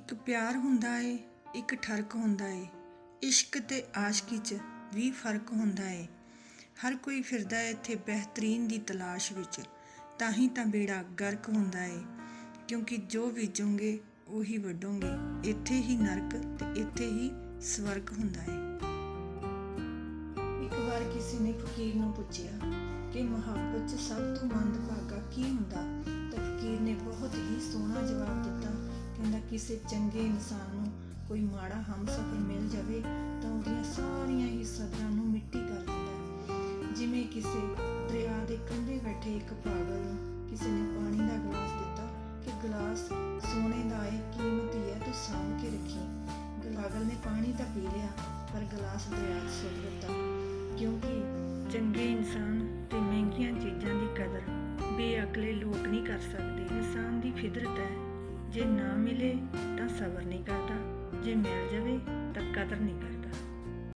ਇੱਕ ਪਿਆਰ ਹੁੰਦਾ ਏ, ਇੱਕ ਠਰਕ ਹੁੰਦਾ ਏ। ਇਸ਼ਕ ਤੇ ਆਸ਼ਕੀ 'ਚ ਵੀ ਫ਼ਰਕ ਹੁੰਦਾ ਏ। ਹਰ ਕੋਈ ਫਿਰਦਾ ਏ ਇੱਥੇ ਬਿਹਤਰੀਨ ਦੀ ਤਲਾਸ਼ ਵਿੱਚ, ਤਾਂ ਹੀ ਤਾਂ ਬੇੜਾ ਗਰਕ ਹੁੰਦਾ ਏ। ਕਿਉਂਕਿ ਜੋ ਬੀਜੋਗੇ, ਉਹੀ ਵੱਢੋਗੇ। ਇੱਥੇ ਹੀ ਨਰਕ ਤੇ ਇੱਥੇ ਹੀ ਸਵਰਗ ਹੁੰਦਾ ਏ। ਇੱਕ ਵਾਰ ਕਿਸੇ ਨੇ ਫਕੀਰ ਨੂੰ ਪੁੱਛਿਆ ਕਿ ਮੁਹੱਬਤ 'ਚ ਸਭ ਤੋਂ ਮੰਦਭਾਗਾ ਕੀ ਹੁੰਦਾ? ਤਾਂ ਫਕੀਰ ਨੇ ਬਹੁਤ ਹੀ ਕਿਸੇ ਚੰਗੇ ਇਨਸਾਨ ਨੂੰ ਕੋਈ ਮਾੜਾ ਹਮਸਫਰ ਮਿਲ ਜਾਵੇ ਤਾਂ ਉਹਦੀਆਂ ਸਾਰੀਆਂ ਹੀ ਸਦਰਾਂ ਨੂੰ ਮਿੱਟੀ ਕਰ ਦਿੰਦਾ ਹੈ। ਜਿਵੇਂ ਕਿਸੇ ਦਰਿਆ ਦੇ ਕੰਢੇ ਬੈਠੇ ਇੱਕ ਪਾਗਲ ਨੂੰ ਕਿਸੇ ਨੇ ਪਾਣੀ ਦਾ ਗਲਾਸ ਦਿੱਤਾ ਕਿ ਗਲਾਸ ਸੋਨੇ ਦਾ ਹੈ ਕੀਮਤੀ ਹੈ, ਤੂੰ ਸਾਂਭ ਕੇ ਰੱਖੀ। ਪਾਗਲ ਨੇ ਪਾਣੀ ਤਾਂ ਪੀ ਲਿਆ, ਪਰ ਗਲਾਸ ਦਰਿਆ 'ਚ ਸੁੱਟ ਦਿੱਤਾ। ਕਿਉਂਕਿ ਚੰਗੇ ਇਨਸਾਨ ਤੇ ਮਹਿੰਗੀਆਂ ਚੀਜ਼ਾਂ ਦੀ ਕਦਰ ਬੇਅਕਲੇ ਲੋਕ ਨਹੀਂ ਕਰ ਸਕਦੇ। ਇਨਸਾਨ ਦੀ ਫਿਤਰਤ ਹੈ ਜੇ ਨਾ ਮਿਲੇ ਤਾਂ ਸਬਰ ਨਹੀਂ ਕਰਦਾ ਜੇ ਮਿਲ ਜਾਵੇ ਤਾਂ ਕਦਰ ਨਹੀਂ ਕਰਦਾ